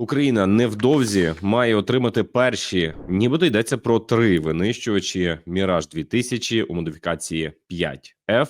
Україна невдовзі має отримати перші, нібито йдеться про три винищувачі Міраж 2000 у модифікації 5F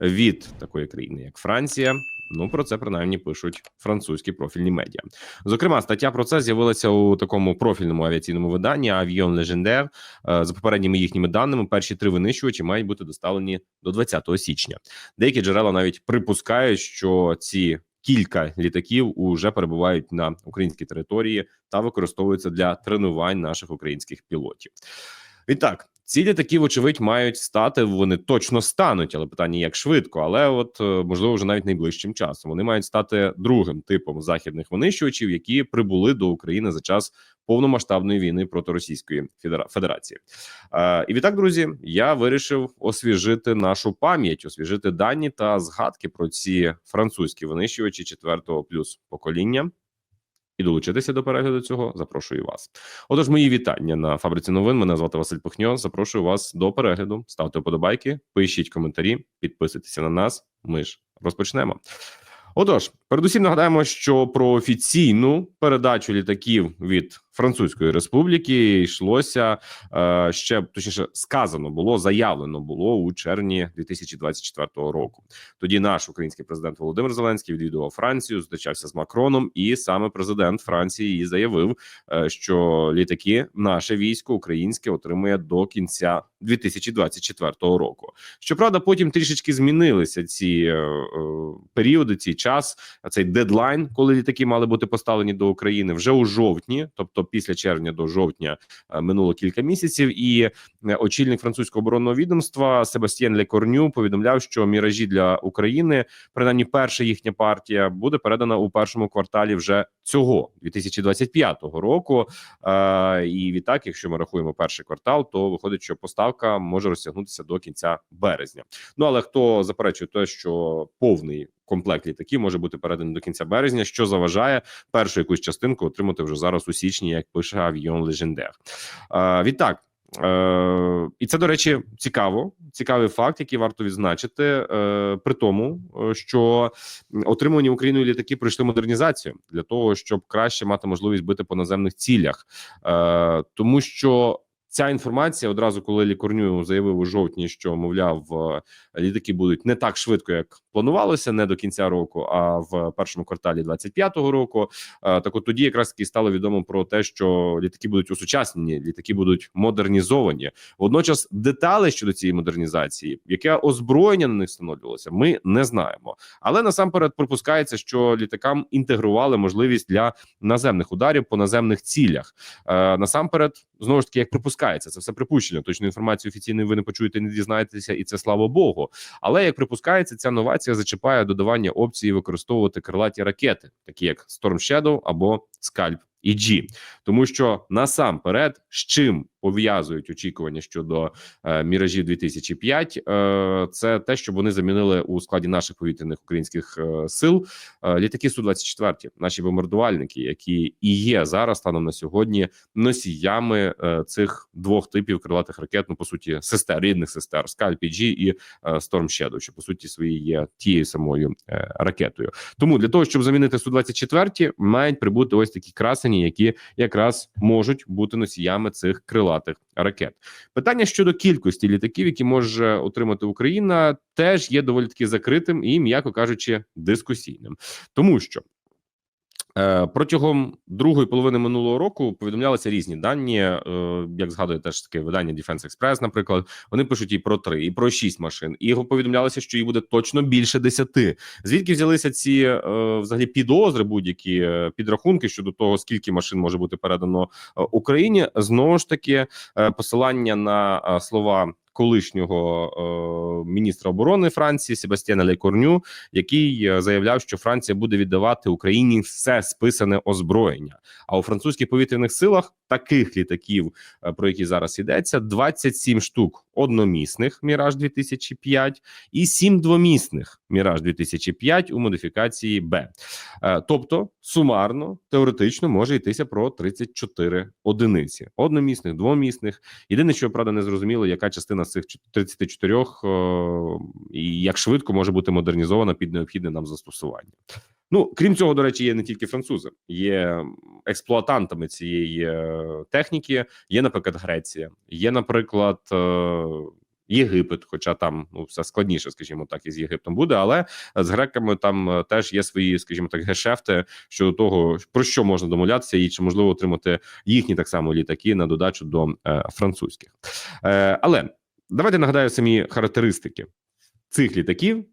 від такої країни, як Франція. Ну про це принаймні пишуть французькі профільні медіа. Зокрема, стаття про це з'явилася у такому профільному авіаційному виданні Avion Legendaire. Е, За попередніми їхніми даними, перші три винищувачі мають бути доставлені до 20 січня. Деякі джерела навіть припускають, що ці кілька літаків уже перебувають на українській території та використовуються для тренувань наших українських пілотів. Відтак, ці літаки, вочевидь, мають стати. Вони точно стануть, але питання як швидко. Але, от е, можливо, вже навіть найближчим часом вони мають стати другим типом західних винищувачів, які прибули до України за час повномасштабної війни проти Російської Федера- Федерації. Е, і відтак, друзі, я вирішив освіжити нашу пам'ять, освіжити дані та згадки про ці французькі винищувачі четвертого плюс покоління. І долучитися до перегляду цього запрошую вас. Отож, мої вітання на фабриці новин. Мене звати Василь Пухньо. Запрошую вас до перегляду. Ставте вподобайки, пишіть коментарі, підписуйтеся на нас. Ми ж розпочнемо. Отож, передусім нагадаємо, що про офіційну передачу літаків від Французької Республіки йшлося е, ще точніше сказано було заявлено було у червні 2024 року. Тоді наш український президент Володимир Зеленський відвідував Францію, зустрічався з Макроном, і саме президент Франції заявив, е, що літаки наше військо українське отримує до кінця 2024 року. Щоправда, потім трішечки змінилися ці е, періоди, цей час, цей дедлайн, коли літаки мали бути поставлені до України вже у жовтні, тобто після червня до жовтня е, минуло кілька місяців, і е, очільник французького оборонного відомства Себастьєн Лекорню повідомляв, що міражі для України, принаймні перша їхня партія, буде передана у першому кварталі вже цього 2025 року. Е, і відтак, якщо ми рахуємо перший квартал, то виходить, що поставка може розтягнутися до кінця березня. Ну але хто заперечує те, що повний комплект літаків може бути переданий до кінця березня, що заважає першу якусь частинку отримати вже зараз у січні, як пише Legendaire. Е, відтак. Е, і це, до речі, цікаво. Цікавий факт, який варто відзначити, е, при тому, е, що отримані Україною літаки пройшли модернізацію для того, щоб краще мати можливість бити по наземних цілях, е, тому що. Ця інформація одразу, коли лікарню заявив у жовтні, що мовляв е, літаки будуть не так швидко, як планувалося, не до кінця року, а в першому кварталі 25-го року. Е, Так, от тоді якраз таки стало відомо про те, що літаки будуть усучаснені, літаки будуть модернізовані. Водночас, деталі щодо цієї модернізації, яке озброєння на них встановлювалося, ми не знаємо. Але насамперед припускається, що літакам інтегрували можливість для наземних ударів по наземних цілях. Е, насамперед, знову ж таки, як припускається, це все припущення. Точну інформацію офіційної ви не почуєте, не дізнаєтеся, і це слава Богу. Але як припускається, ця новація зачіпає додавання опції використовувати крилаті ракети, такі як Storm Shadow або Scalp EG. тому що насамперед, з чим пов'язують очікування щодо е, міражі 2005, е, це те, що вони замінили у складі наших повітряних українських е, сил е, літаки су 24 наші бомбардувальники, які і є зараз станом на сьогодні носіями е, цих двох типів крилатих ракет. Ну по суті, сестер рідних сестер EG і е, Storm Shadow, що по суті свої є тією самою е, ракетою. Тому для того, щоб замінити су 24 мають прибути ось такі красені, які якраз можуть бути носіями цих крилатих ракет. Питання щодо кількості літаків, які може отримати Україна, теж є доволі таки закритим і, м'яко кажучи, дискусійним, тому що. Е, Протягом другої половини минулого року повідомлялися різні дані. е, Як згадує теж таке видання Defense Express, наприклад, вони пишуть і про три, і про шість машин. І його повідомлялося, що їх буде точно більше десяти. Звідки взялися ці е, взагалі підозри, будь-які підрахунки щодо того, скільки машин може бути передано Україні? Знову ж таки, посилання на слова. Колишнього е, міністра оборони Франції Себастьяна Лекорню, який е, заявляв, що Франція буде віддавати Україні все списане озброєння. А у французьких повітряних силах таких літаків, е, про які зараз йдеться, 27 штук одномісних Міраж 2005 і 7 двомісних Міраж 2005 у модифікації Б. Е, Тобто сумарно теоретично може йтися про 34 одиниці одномісних, двомісних. Єдине, що правда не зрозуміло, яка частина з цих 34 е, і як швидко може бути модернізована під необхідне нам застосування. Ну крім цього, до речі, є не тільки французи, є експлуатантами цієї е, техніки є, наприклад, Греція, є, наприклад. е, Єгипет, хоча там ну все складніше, скажімо так, із Єгиптом буде, але з греками там теж є свої, скажімо так, гешефти щодо того, про що можна домовлятися, і чи можливо отримати їхні так само літаки на додачу до е, французьких. Е, але давайте нагадаю самі характеристики цих літаків.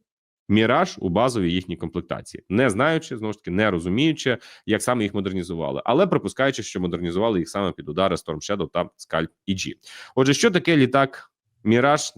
Міраж у базовій їхній комплектації, не знаючи знову ж таки, не розуміючи, як саме їх модернізували, але припускаючи, що модернізували їх саме під удари Storm Shadow та Scalp EG. Отже, що таке літак Міраж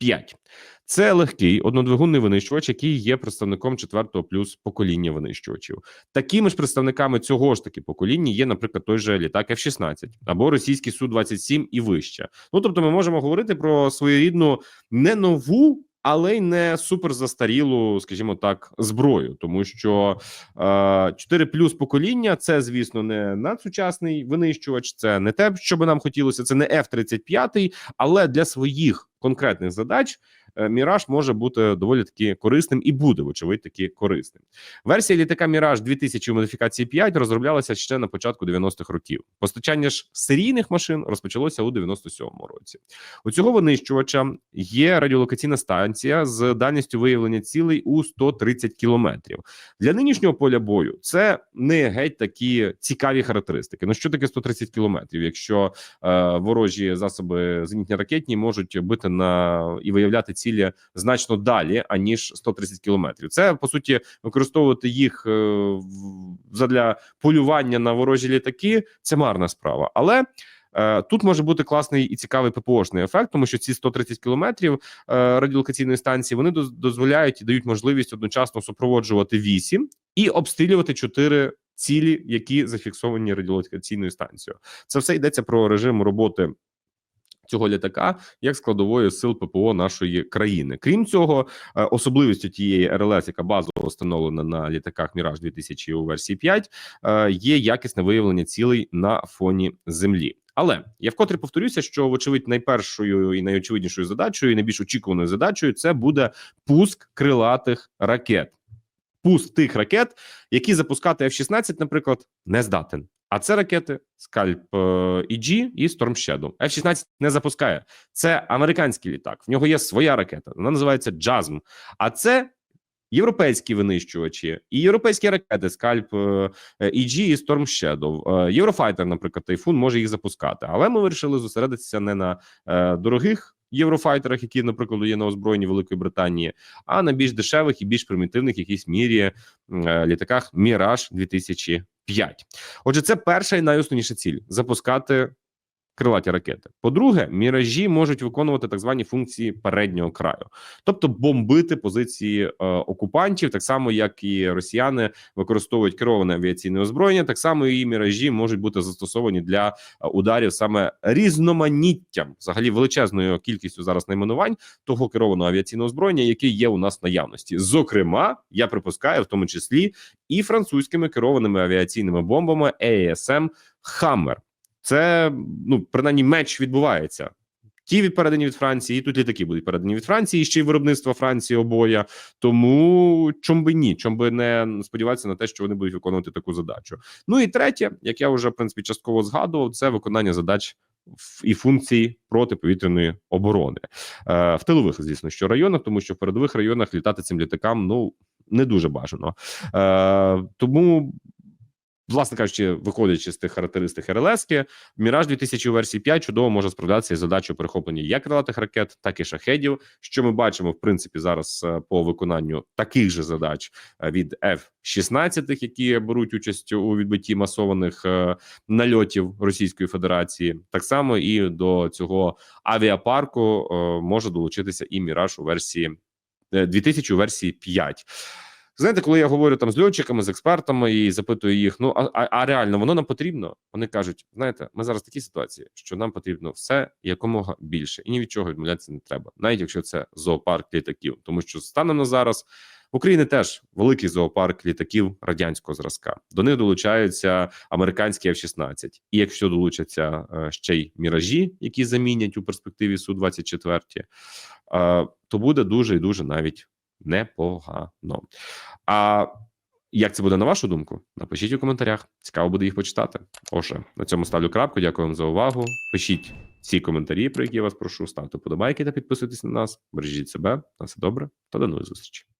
2005? Це легкий однодвигунний винищувач, який є представником четвертого плюс покоління винищувачів. Такими ж представниками цього ж таки покоління є, наприклад, той же літак F-16 або російський су 27 і вище. Ну тобто, ми можемо говорити про своєрідну не нову. Але й не супер застарілу, скажімо так, зброю, тому що е, 4 плюс покоління це, звісно, не надсучасний винищувач, це не те, що би нам хотілося, це не F-35, але для своїх конкретних задач Міраж може бути доволі таки корисним і буде, вочевидь, таки корисним. Версія літака Міраж 2000 у модифікації 5 розроблялася ще на початку 90-х років. Постачання ж серійних машин розпочалося у 97-му році. У цього винищувача є радіолокаційна станція з дальністю виявлення цілей у 130 кілометрів. Для нинішнього поля бою це не геть такі цікаві характеристики. Ну що таке 130 кілометрів? Якщо е, ворожі засоби зенітні ракетні можуть бити на і виявляти цілі значно далі, аніж 130 кілометрів. Це по суті використовувати їх е, задля полювання на ворожі літаки. Це марна справа, але. е, Тут може бути класний і цікавий ППОшний ефект, тому що ці 130 кілометрів е, радіолокаційної станції вони дозволяють і дають можливість одночасно супроводжувати 8 і обстрілювати 4 цілі, які зафіксовані радіолокаційною станцією. Це все йдеться про режим роботи цього літака як складової сил ППО нашої країни. Крім цього, е, особливістю тієї РЛС, яка базово встановлена на літаках Міраж 2000 у версії 5, е, є якісне виявлення цілей на фоні землі. Але я вкотре повторюся, що вочевидь найпершою і найочевиднішою задачею, і найбільш очікуваною задачею це буде пуск крилатих ракет. Пуск тих ракет, які запускати F-16, наприклад, не здатен. А це ракети Скальп EG і Storm Shadow. F-16 не запускає. Це американський літак. В нього є своя ракета. Вона називається JASM. А це європейські винищувачі і європейські ракети Скальп EG і Storm Shadow. Е, Єврофайтер, наприклад, Тайфун може їх запускати. Але ми вирішили зосередитися не на е, дорогих. Єврофайтерах, які, наприклад, є на озброєнні Великої Британії, а на більш дешевих і більш примітивних якісь мірі е, літаках Міраж 2005. Отже, це перша і найосновніша ціль запускати крилаті ракети. По-друге, міражі можуть виконувати так звані функції переднього краю, тобто бомбити позиції е, окупантів, так само як і росіяни використовують кероване авіаційне озброєння. Так само і міражі можуть бути застосовані для е, ударів саме різноманіттям, взагалі величезною кількістю зараз найменувань того керованого авіаційного озброєння, яке є у нас в наявності. Зокрема, я припускаю, в тому числі і французькими керованими авіаційними бомбами ASM Хаммер. Це ну принаймні меч відбувається. Ті від передані від Франції, і тут літаки будуть передані від Франції, і ще й виробництво Франції обоє. Тому чом би ні, чом би не сподіватися на те, що вони будуть виконувати таку задачу. Ну і третє, як я вже в принципі частково згадував, це виконання задач і функцій протиповітряної оборони е, в тилових, звісно, що районах, тому що в передових районах літати цим літакам ну не дуже бажано. Е, тому власне кажучи, виходячи з тих характеристик РЛСки, Міраж 2000 у версії 5 чудово може справлятися із задачею перехоплення як крилатих ракет, так і шахедів. Що ми бачимо в принципі зараз е, по виконанню таких же задач е, від F-16, які беруть участь у відбитті масованих е, нальотів Російської Федерації. Так само і до цього авіапарку може долучитися і Міраж у версії е, 2000 у версії 5. Знаєте, коли я говорю там з льотчиками, з експертами і запитую їх: ну а, а, реально воно нам потрібно? Вони кажуть: знаєте, ми зараз в такій ситуації, що нам потрібно все якомога більше, і ні від чого відмовлятися не треба, навіть якщо це зоопарк літаків, тому що станом на зараз в Україні теж великий зоопарк літаків радянського зразка. До них долучаються американські F-16. І якщо долучаться е, ще й міражі, які замінять у перспективі су 24 е, то буде дуже і дуже навіть непогано. А Як це буде на вашу думку? Напишіть у коментарях. Цікаво буде їх почитати. Отже, на цьому ставлю крапку. Дякую вам за увагу. Пишіть всі коментарі, про які я вас прошу. Ставте подобайки та підписуйтесь на нас. Бережіть себе. На все добре та до нових зустрічей.